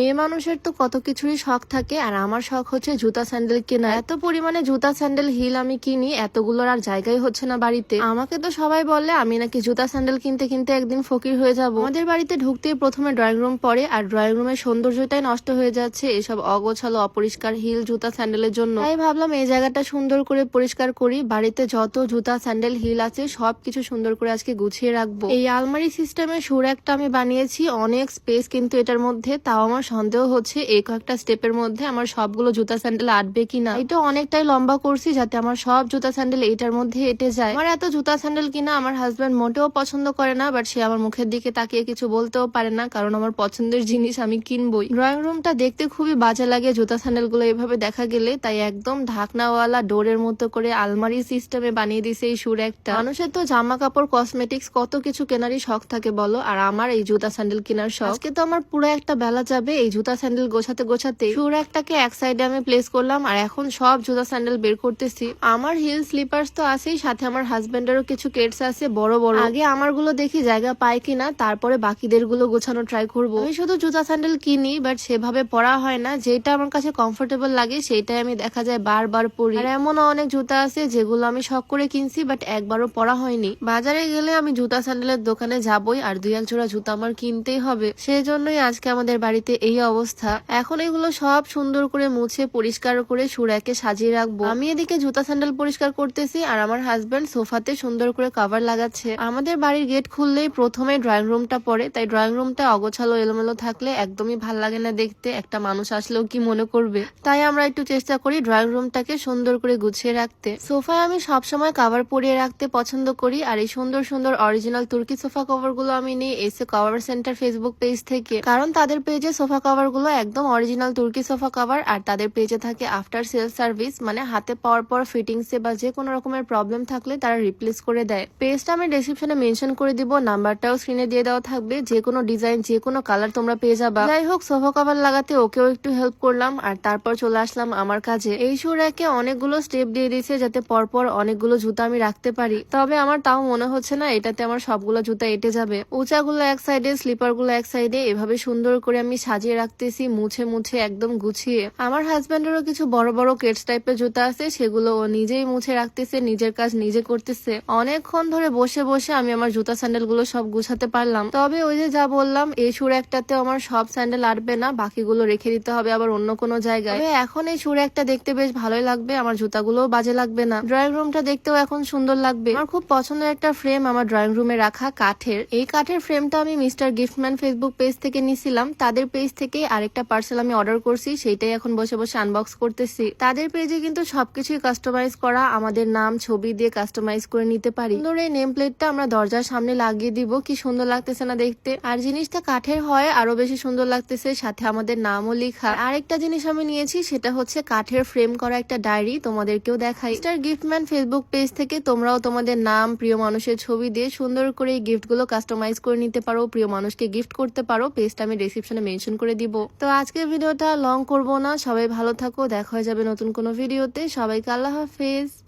মেয়ে মানুষের তো কত কিছুরই শখ থাকে, আর আমার শখ হচ্ছে জুতা স্যান্ডেল কেনা। এত পরিমাণে জুতা স্যান্ডেল, হিল আমি কিনি, এতগুলোর আর জায়গাই হচ্ছে না বাড়িতে। আমাকে তো সবাই বলে, আমি নাকি জুতা স্যান্ডেল কিনতে কিনতে একদিন ফকির হয়ে যাব। আমাদের বাড়িতে ঢুকতেই প্রথমে ড্রয়িং রুম পড়ে, আর ড্রয়িং রুমের সৌন্দর্যটাই নষ্ট হয়ে যাচ্ছে এসব অগোছালো, অপরিষ্কার হিল জুতা স্যান্ডেলের জন্য। তাই ভাবলাম এই জায়গাটা সুন্দর করে পরিষ্কার করি, বাড়িতে যত জুতা স্যান্ডেল, হিল আছে সব কিছু সুন্দর করে আজকে গুছিয়ে রাখব। এই আলমারি সিস্টেমের সুর একটা আমি বানিয়েছি, অনেক স্পেস কিন্তু এটার মধ্যে, তাও আমার সন্দেহ হচ্ছে এই কয়েকটা স্টেপের মধ্যে আমার সবগুলো জুতা স্যান্ডেল আটবে কিনা। এটা অনেকটাই লম্বা করছি যাতে আমার সব জুতা স্যান্ডেল এটার মধ্যে এটে যায়। আমার এত জুতা স্যান্ডেল কিনা আমার হাজব্যান্ড মোটেও পছন্দ করে না বাট সে আমার মুখের দিকে তাকিয়ে কিছু বলতেও পারে না, কারণ আমার পছন্দের জিনিস আমি কিনবই। ড্রয়িং রুমটা দেখতে খুবই বাজে লাগে জুতা স্যান্ডেলগুলো এভাবে দেখা গেলে, তাই একদম ঢাকনাওয়ালা ডোরের মতো করে আলমারি সিস্টেমে বানিয়ে দিছে এই সুর একটা। মানুষের তো জামা কাপড় কসমেটিক্স কত কিছু কেনারই শখ থাকে বলো, আর আমার এই জুতা স্যান্ডেল কেনার শখ। আজকে তো আমার পুরো একটা বেলা যাবে এই জুতা স্যান্ডেল গোছাতে গোছাতে সুর একটাকে এক সাইডে আমি প্লেস করলাম, আর এখন সব জুতা স্যান্ডেল বের করতেছি। আমার হিল স্লিপার্স তো আছেই, সাথে আমার হাজবেন্ডেরও কিছু কেটস আছে, বড় বড়। আগে আমারগুলো দেখি জায়গা পায় কিনা, তারপরে বাকিদেরগুলো গোছানো ট্রাই করব। আমি শুধু জুতা স্যান্ডেল কিনি বাট সেভাবে পরা হয় না। যেটা আমার কাছে কমফোর্টেবল লাগে, সেটাই আমি দেখা যায় বারবার পরি। আর এমনও অনেক জুতা আছে, যেগুলো আমি শখ করে কিনছি বাট একবারও পরা হয়নি। বাজারে গেলে আমি জুতা স্যান্ডেলের দোকানে যাবই, আর দুই এক জোড়া জুতা আমার কিনতেই হবে। সেই জন্যই আজকে আমাদের বাড়িতে এই অবস্থা। এখন এগুলো সব সুন্দর করে মুছে, পরিষ্কার করে সুরাকে সাজিয়ে রাখব। আমি এদিকে জুতা স্যান্ডেল পরিষ্কার করতেছি আর আমার হাজবেন্ড সোফাতে সুন্দর করে কভার লাগাচ্ছে। আমাদের বাড়ির গেট খুললেই প্রথমে ড্রয়িং রুমটা পড়ে, তাই ড্রয়িং রুমটা অগোছালো, এলোমেলো থাকলে একদমই ভালো লাগে না দেখতে। একটা মানুষ আসলেও কি মনে করবে? তাই আমরা একটু চেষ্টা করি ড্রয়িং রুমটাকে সুন্দর করে গুছিয়ে রাখতে। সোফায় আমি সবসময় কাভার পরিয়ে রাখতে পছন্দ করি আর এই সুন্দর সুন্দর অরিজিনাল তুর্কি সোফা কভারগুলো আমি নিই, এসে কভার সেন্টার ফেসবুক পেজ থেকে। কারণ তাদের পেজে সোফা কভারগুলো একদম অরিজিনাল তুর্কি সোফা কভার আর তাদের পেজে থাকে আফটার সেল সার্ভিস মানে হাতে পাওয়ার পর ফিটিংসে বা যে কোনো রকমের প্রবলেম থাকলে তারা রিপ্লেস করে দেয়। পেজটা আমি ডেসক্রিপশনে মেনশন করে দিব, নাম্বারটাও স্ক্রিনে দিয়ে দেওয়া থাকবে যে কোনো ডিজাইন যে কোনো কালার তোমরা পেয়ে যাবা। যাই হোক সোফা কভার লাগাতে ওকেও একটু হেল্প করলাম আর তারপর চলে আসলাম আমার কাজে। এই সুর র্যাকে অনেকগুলো স্টেপ দিয়ে দিয়েছে যাতে পরপর অনেকগুলো জুতা আমি রাখতে পারি। তবে আমার তাও মনে হচ্ছে না, এটাতে আমার সবগুলো জুতা এটে যাবে। উঁচাগুলো এক সাইডে স্লিপারগুলো এক সাইডে এভাবে সুন্দর করে আমি সাজিয়ে রাখতেছি, মুছে মুছে একদম গুছিয়ে। আমার হাজবেন্ডেরও কিছু বড় বড় কেটস টাইপের জুতা আছে, সেগুলো ও নিজেই মুছে রাখতেছে, নিজের কাজ নিজে করতেছে। অনেকক্ষণ ধরে বসে বসে আমি আমার জুতা স্যান্ডেলগুলো সব গুছাতে পারলাম। তবে ওই যে যা বললাম, এই সুর একটাতে আমার সব স্যান্ডেল আটবে না, বাকিগুলো রেখে দিতে হবে আবার অন্য কোনো জায়গায়। এখন এই সুর একটা দেখতে বেশ ভালোই লাগবে, আমার জুতাগুলোও বাজে লাগবে না। ড্রয়িং রুমটা দেখতেও এখন সুন্দর লাগবে। আমার খুব পছন্দের একটা ফ্রেম আমার ড্রয়িং রুমে রাখা কাঠের। এই কাঠের ফ্রেমটা আমি মিস্টার গিফটম্যান ফেসবুক পেজ থেকে নিছিলাম তাদের পেজ থেকে আরেকটা পার্সেল আমি অর্ডার করছি, সেইটাই এখন বসে বসে আনবক্স করতেছি। তাদের পেজে কিন্তু সবকিছুই কাস্টমাইজ করা, আমাদের নাম, ছবি দিয়ে কাস্টমাইজ করে নিতে পারি। সুন্দর এই নেম প্লেটটা আমরা দরজার সামনে লাগিয়ে দিব, কি সুন্দর লাগতেছে না দেখতে। আর জিনিসটা কাঠের হয়, আরও বেশি সুন্দর লাগতেছে, সাথে আমাদের নামও লেখা। আরেকটা জিনিস আমি নিয়েছি, সেটা হচ্ছে কাঠের ফ্রেম করা একটা ডায়েরি তোমাদেরকেও দেখাই। স্টার গিফটম্যান ফেসবুক পেজ থেকে তোমরাও তোমাদের নাম, প্রিয় মানুষের ছবি দিয়ে সুন্দর করে এই গিফটগুলো কাস্টমাইজ করে নিতে পারো, প্রিয় মানুষকে গিফট করতে পারো। পেজটা আমি ডিসক্রিপশনে মেনশন করে দিব। তো আজকের ভিডিওটা লং করব না। সবাই ভালো থাকো। দেখা হয়ে যাবে নতুন কোনো ভিডিওতে। সবাইকে আল্লাহ হাফেজ।